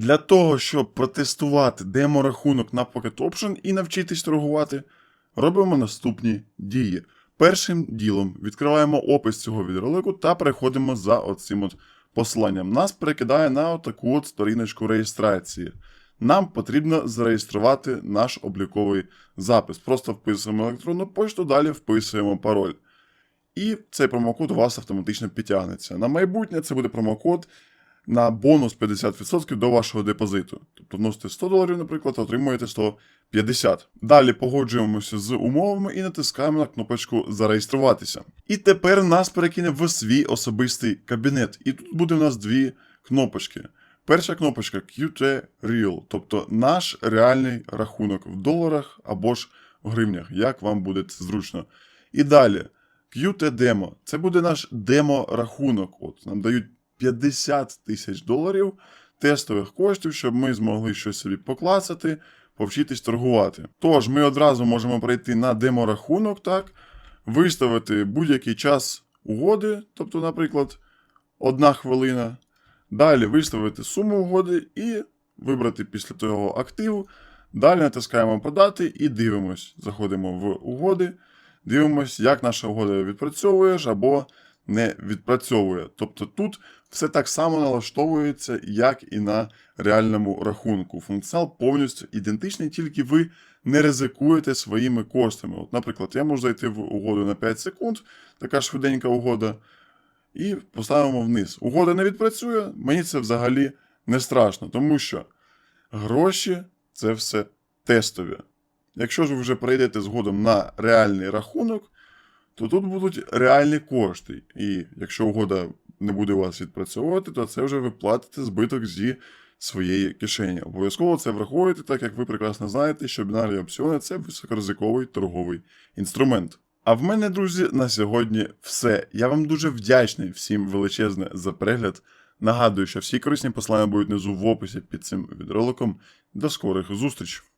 Для того, щоб протестувати демо-рахунок на Pocket Option і навчитись торгувати, робимо наступні дії. Першим ділом відкриваємо опис цього відеоролику та переходимо за оцим от посиланням. Нас перекидає на таку от сторіночку реєстрації. Нам потрібно зареєструвати наш обліковий запис. Просто вписуємо електронну пошту, далі вписуємо пароль. І цей промокод у вас автоматично підтягнеться. На майбутнє це буде промокод на бонус 50% до вашого депозиту. Тобто вносите 100 доларів, наприклад, а отримуєте 150. Далі погоджуємося з умовами і натискаємо на кнопочку Зареєструватися. І тепер нас перекине в свій особистий кабінет. І тут буде у нас дві кнопочки. Перша кнопочка QT Real, тобто наш реальний рахунок в доларах або ж в гривнях, як вам буде це зручно. І далі QT Demo. Це буде наш демо-рахунок. От нам дають 50 тисяч доларів тестових коштів, щоб ми змогли щось собі поклацати, повчитись торгувати. Тож, ми одразу можемо перейти на демо-рахунок, так, виставити будь-який час угоди, тобто, наприклад, одна хвилина. Далі виставити суму угоди і вибрати після того актив. Далі натискаємо подати і дивимось. Заходимо в угоди, дивимось, як наша угода відпрацьовує або не відпрацьовує. Тобто тут все так само налаштовується, як і на реальному рахунку. Функціонал повністю ідентичний, тільки ви не ризикуєте своїми коштами. От, наприклад, я можу зайти в угоду на 5 секунд, така швиденька угода, і поставимо вниз. Угода не відпрацює, мені це взагалі не страшно, тому що гроші це все тестові. Якщо ж ви вже перейдете згодом на реальний рахунок, то тут будуть реальні кошти. І якщо угода не буде у вас відпрацьовувати, то це вже ви платите збиток зі своєї кишені. Обов'язково це враховуйте, так як ви прекрасно знаєте, що бінарні опціони це високоризиковий торговий інструмент. А в мене, друзі, на сьогодні все. Я вам дуже вдячний всім величезне за перегляд. Нагадую, що всі корисні посилання будуть внизу в описі під цим відеороликом. До скорих зустрічей!